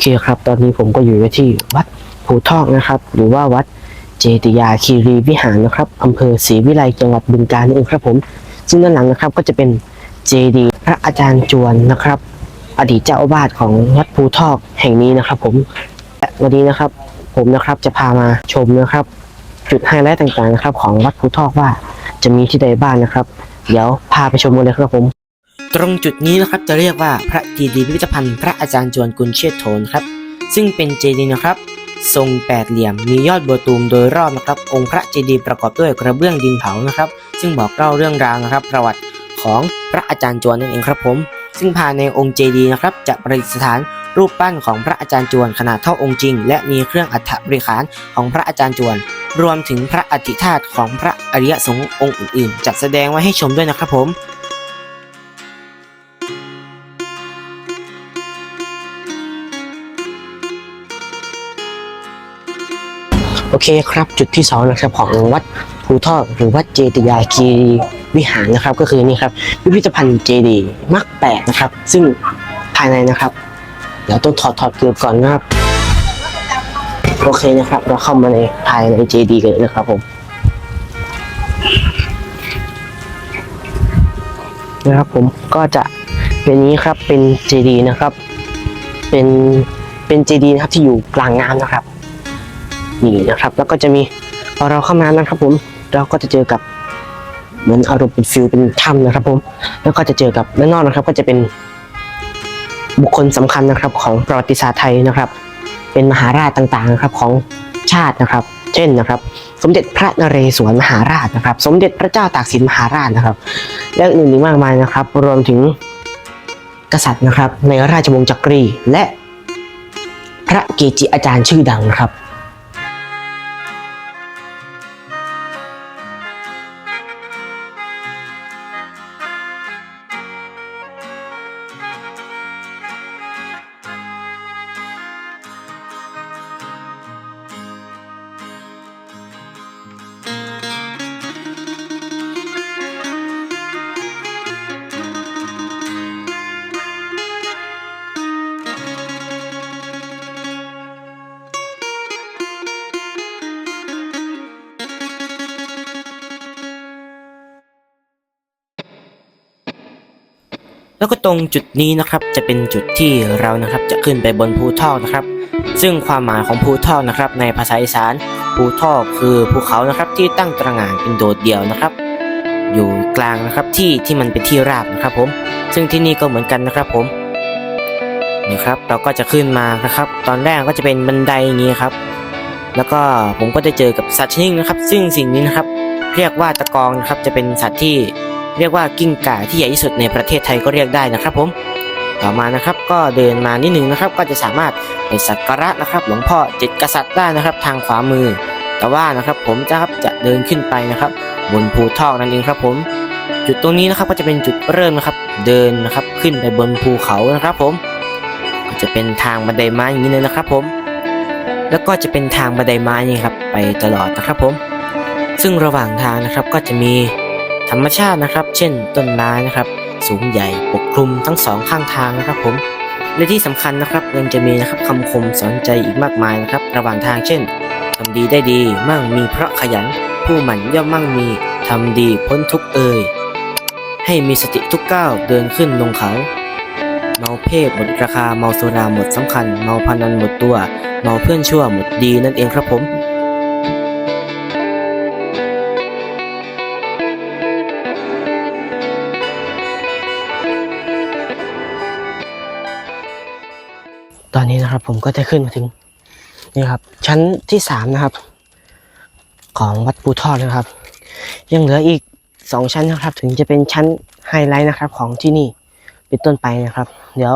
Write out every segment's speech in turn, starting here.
เคครับ ตอนนี้ผมก็อยู่ที่วัดภูทอกนะครับ หรือว่าวัดเจติยาคีรีวิหารนะครับอำเภอศรีวิไลจังหวัดบึงกาฬนั่เองครับผม ซึ่งด้านหลังนะครับก็จะเป็นเจดีพระอาจารย์จวนนะครับ อดีตเจ้าอาวาสของวัดภูทอกแห่งนี้นะครับ ผมและวันนี้นะครับ ผมนะครับจะพามาชมนะครับ จุดไฮไลท์ต่างๆนะครับ ของวัดภูทอกว่าจะมีที่ใดบ้างนะครับ เดี๋ยวพาไปชมกันเลยครับผม ตรงจุดนี้นะครับจะเรียกว่าพระเจดีย์พิพิธภัณฑ์พระอาจารย์จวนกุลเชษฐโธนครับ ซึ่งเป็นเจดีย์นะครับ ทรงแปดเหลี่ยมมียอดบัวตูมโดยรอบนะครับ องค์พระเจดีย์ประกอบด้วยกระเบื้องดินเผานะครับ ซึ่งบอกเล่าเรื่องราวนะครับ ประวัติของพระอาจารย์จวนนั่นเองครับผม ซึ่งภายในองค์เจดีย์นะครับ จะประดิษฐานรูปปั้นของพระอาจารย์จวนขนาดเท่าองค์จริง และมีเครื่องอัฐบริขารของพระอาจารย์จวน รวมถึงพระอธิธาตุของพระอริยสงฆ์องค์อื่นๆ จัดแสดงไว้ให้ชมด้วยนะครับผม เคครับ จุดที่สองนะครับของวัดภูทอกหรือวัดเจติยาคีวิหารนะครับ ก็คือนี่ครับพิพิธภัณฑ์เจดีย์มักแปดนะครับ ซึ่งภายในนะครับ เดี๋ยวต้องถอดถอดเกลือก่อนนะครับโอเคนะครับ เราเข้ามาในภายในเจดีย์กันเลยนะครับผมนะครับผมก็จะเป็นนี้ครับเป็นเจดีย์นะครับ เป็นเป็นเจดีย์นะครับที่อยู่กลางน้ำนะครับ นี่นะครับ แล้วก็จะมีพอเราเข้ามานะครับผม เราก็จะเจอกับเหมือนอารมณ์เป็นฟิลเป็นถ้ำนะครับ ผม แล้วก็จะเจอกับด้านนอกนะครับ ก็จะเป็นบุคคลสำคัญนะครับ ของประวัติศาสตร์ไทยนะครับ เป็นมหาราชต่างๆนะครับของชาตินะครับ เช่นนะครับ สมเด็จพระนเรศวรมหาราชนะครับ สมเด็จพระเจ้าตากสินมหาราชนะครับ และอื่นๆอีกมากมายนะครับ รวมถึงกษัตริย์นะครับ ในราชวงศ์จักรีและพระเกจิอาจารย์ชื่อดังนะครับ แล้วก็ตรงจุดนี้นะครับจะเป็นจุดที่เรานะครับจะขึ้นไปบนภูทอกนะครับ ซึ่งความหมายของภูทอกนะครับในภาษาอีสานภูทอกคือภูเขานะครับที่ตั้งตระหง่านเป็นโดดเดี่ยวนะครับ อยู่กลางนะครับที่ที่มันเป็นที่ราบนะครับผมซึ่งที่นี่ก็เหมือนกันนะครับผมนี่ครับเราก็จะขึ้นมานะครับ ตอนแรกก็จะเป็นบันไดอย่างนี้ครับ แล้วก็ผมก็จะเจอกับสัตว์ชนิดนะครับ ซึ่งสิ่งนี้นะครับ เรียกว่าตะกองนะครับจะเป็นสัตว์ที่ เรียกว่ากิ้งก่าที่ใหญ่ที่สุดในประเทศไทยก็เรียกได้นะครับผมต่อมานะครับก็เดินมานิดนึงนะครับก็จะสามารถไปสักการะนะครับ หลวงพ่อเจ็ดกษัตริย์ได้นะครับ ทางขวามือ แต่ว่านะครับผมจะครับจะเดินขึ้นไปนะครับ บนภูทอกนั่นเองครับผม จุดตรงนี้นะครับก็จะเป็นจุดเริ่มนะครับ เดินนะครับขึ้นไปบนภูเขานะครับ ผม ก็จะเป็นทางบันไดไม้อย่างนี้เลยนะครับ ผม แล้วก็จะเป็นทางบันไดไม้นี่ครับไปตลอดนะครับผม ซึ่งระหว่างทางนะครับก็จะมี ธรรมชาตินะครับ เช่น ต้นไม้นะครับ สูงใหญ่ปกคลุมทั้งสองข้างทางนะครับผมและที่สำคัญนะครับยังจะมีนะครับคำคมสอนใจอีกมากมายนะครับ ระหว่างทางเช่นทำดีได้ดีมั่งมีเพราะขยัน ผู้หมั่นย่อมมั่งมีทำดีพ้นทุกเอ่ยให้มีสติทุกก้าวเดินขึ้นลงเขา เมาเพศหมดราคาเมาสุราหมดสำคัญ เมาพนันหมดตัว เมาเพื่อนชั่วหมดดีนั่นเองครับผม อนนี้นะครับ ผมก็จะขึ้นมาถึงนี่ครับ ชั้นที่สามนะครับ ของวัดภูทอกนะครับ ยังเหลืออีกสองชั้นนะครับ ถึงจะเป็นชั้นไฮไลท์นะครับ ของที่นี่เป็นต้นไปนะครับ เดี๋ยว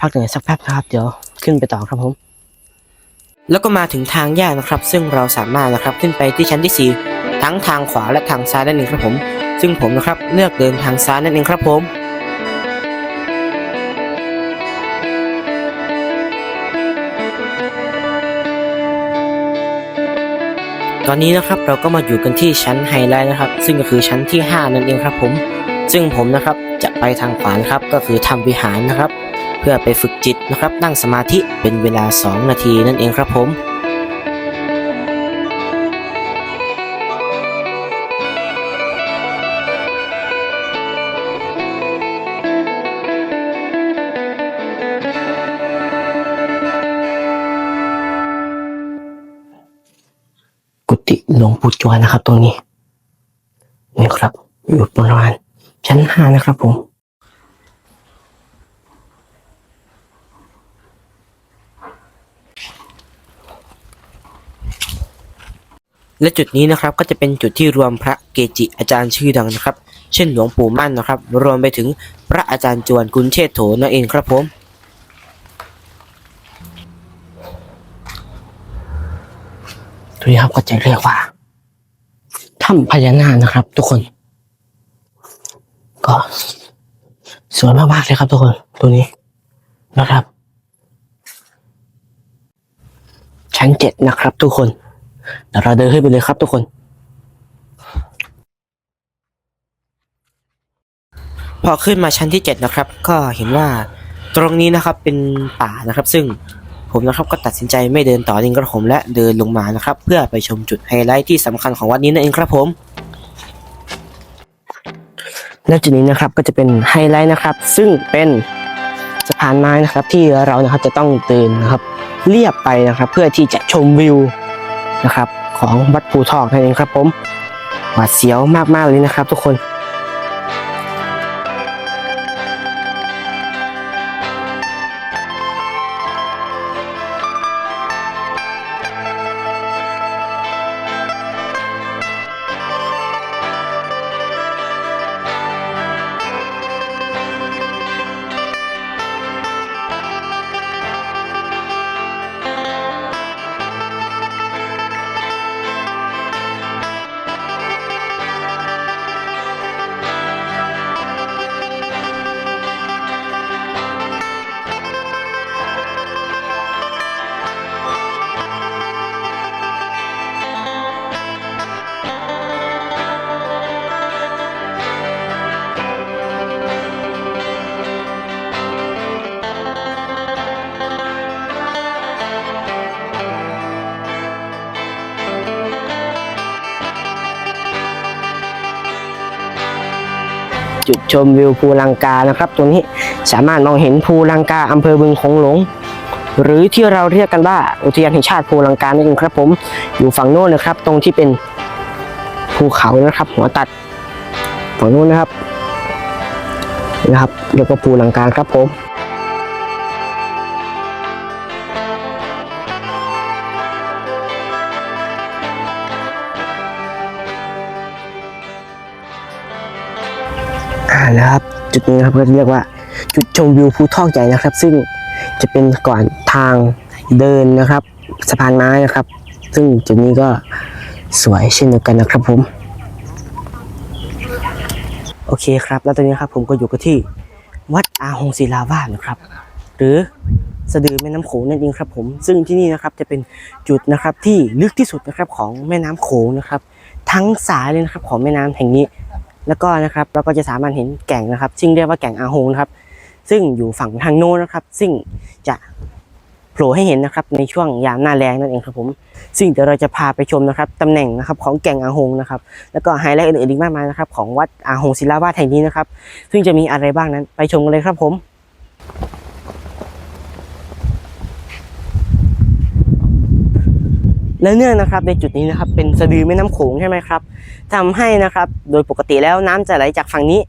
พักเหนื่อยสักแป๊บนะครับ เดี๋ยวขึ้นไปต่อครับผม แล้วก็มาถึงทางแยกนะครับ ซึ่งเราสามารถนะครับขึ้นไปที่ชั้นที่ 4 ทั้งทางขวาและทางซ้ายนั่นเองครับผม ซึ่งผมนะครับเลือกเดินทางซ้ายนั่นเองครับผม ตอนนี้นะครับเราก็มาอยู่กันที่ชั้นไฮไลท์นะครับ ซึ่งก็คือชั้นที่ 5 นั่นเองครับผม ซึ่งผมนะครับจะไปทางขวานครับก็คือทำวิหารนะครับ เพื่อไปฝึกจิตนะครับ นั่งสมาธิเป็นเวลา 2 นาทีนั่นเองครับผม หลวงปู่จวนนะครับ ตรงนี้นี่ครับ อยู่ประมาณชั้นห้านะครับผมและจุดนี้นะครับก็จะเป็นจุดที่รวมพระเกจิอาจารย์ชื่อดังนะครับ เช่นหลวงปู่มั่นนะครับ รวมไปถึงพระอาจารย์จวนกุลเชษโถนั่นเองครับผมตรงนี้ครับก็จะเรียกว่า ถ้ำพญานาคนะครับ ทุกคน ก็สวยมากๆเลยครับทุกคนตรงนี้นะครับ ชั้นเจ็ดนะครับ ทุกคนเดี๋ยวเราเดินขึ้นไปเลยครับ ทุกคน พอขึ้นมาชั้นที่7นะครับ ก็เห็นว่าตรงนี้นะครับเป็นป่านะครับ ซึ่ง ผมนะครับก็ตัดสินใจไม่เดินต่อเองครับผมและเดินลงมานะครับ เพื่อไปชมจุดไฮไลท์ที่สำคัญของวัดนี้นั่นเองครับผมแล้วจุดนี้นะครับก็จะเป็นไฮไลท์นะครับ ซึ่งเป็นสะพานไม้นะครับ ที่เรานะครับจะต้องเดินนะครับ เรียบไปนะครับ เพื่อที่จะชมวิวนะครับ ของวัดภูทอกนั่นเองครับ ผมหวาดเสียวมากๆเลยนะครับ ทุกคน จุดชมวิวภูลังกานะครับตัวนี้สามารถมองเห็นภูลังกาอำเภอบึงคงหลง หรือที่เราเรียกกันว่าอุทยานแห่งชาติภูลังกานั่นเองครับผมอยู่ฝั่งโน้นนะครับ ตรงที่เป็นภูเขานะครับ หัวตัดฝั่งโน้นนะครับนี่นะครับเรียกว่าภูลังกาครับผมานะครับ จุดนี้นะครับก็เรียกว่า จุดชมวิวภูทอกใหญ่นะครับ ซึ่งจะเป็นก่อนทางเดินนะครับ สะพานไม้นะครับ ซึ่งจุดนี้ก็สวยเช่นเดียวกันนะครับผม โอเคครับ แล้วตอนนี้ครับผมก็อยู่กันที่วัดอาหงศิลาวาสนะครับ หรือสะดือแม่น้ำโขงนั่นเองครับผมซึ่งที่นี่นะครับจะเป็นจุดนะครับที่ลึกที่สุดนะครับของแม่น้ำโขงนะครับ ทั้งสายเลยนะครับของแม่น้ำแห่งนี้ แล้วก็นะครับเราก็จะสามารถเห็นแก่งนะครับ ซึ่งเรียกว่าแก่งอาฮงนะครับ ซึ่งอยู่ฝั่งทางโน้นนะครับ ซึ่งจะโผล่ให้เห็นนะครับในช่วงยามหน้าแรงนั่นเองครับผม ซึ่งเดี๋ยวเราจะพาไปชมนะครับตำแหน่งนะครับของแก่งอาฮงนะครับ แล้วก็ไฮไลท์อื่นๆอีกมากมายนะครับของวัดอาฮงศิลาวาสแห่งนี้นะครับ ซึ่งจะมีอะไรบ้างนั้นไปชมกันเลยครับผม แล้วเนื่องนะครับในจุดนี้นะครับเป็นสะดือแม่น้ำโขงใช่ไหมครับทำให้นะครับโดยปกติแล้วน้ำจะไหลจากฝั่งนี้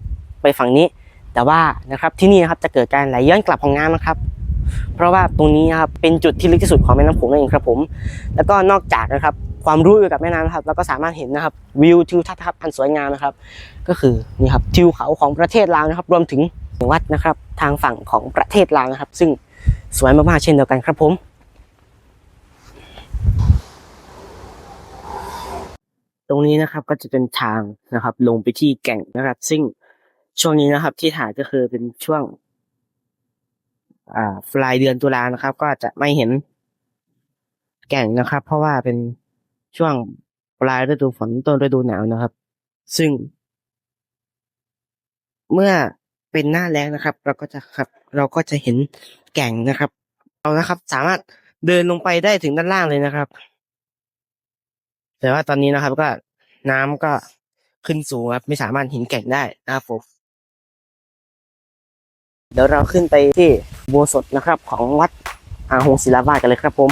ไปฝั่งนี้ แต่ว่านะครับที่นี่นะครับจะเกิดการไหลย้อนกลับของน้ำนะครับ เพราะว่าตรงนี้นะครับเป็นจุดที่ลึกที่สุดของแม่น้ำโขงนั่นเองครับผม แล้วก็นอกจากนะครับความรู้เกี่ยวกับแม่น้ำนะครับเราก็สามารถเห็นนะครับวิวทิวทัศน์ครับอันสวยงามนะครับ ก็คือนี่ครับทิวเขาของประเทศลาวนะครับ รวมถึงวัดนะครับทางฝั่งของประเทศลาวนะครับ ซึ่งสวยมากๆเช่นเดียวกันครับผม ตรงนี้นะครับก็จะเป็นทางนะครับ ลงไปที่แก่งนะครับ ซึ่งช่วงนี้นะครับ ที่ถ่ายก็คือเป็นช่วง อ่าปลายเดือนตุลานะครับ ก็จะไม่เห็นแก่งนะครับ เพราะว่าเป็นช่วงปลายฤดูฝนต้นฤดูหนาวนะครับ ซึ่ง เมื่อเป็นหน้าแล้งนะครับ เราก็จะครับ เราก็จะเห็นแก่งนะครับ เรานะครับ สามารถเดินลงไปได้ถึงด้านล่างเลยนะครับ แต่ว่าตอนนี้นะครับก็น้ำก็ขึ้นสูงครับ ไม่สามารถเห็นแก่งได้นะครับผมเดี๋ยวเราขึ้นไปที่โบสถนะครับ ของวัดอาหงศิลาวาสกันเลยครับผม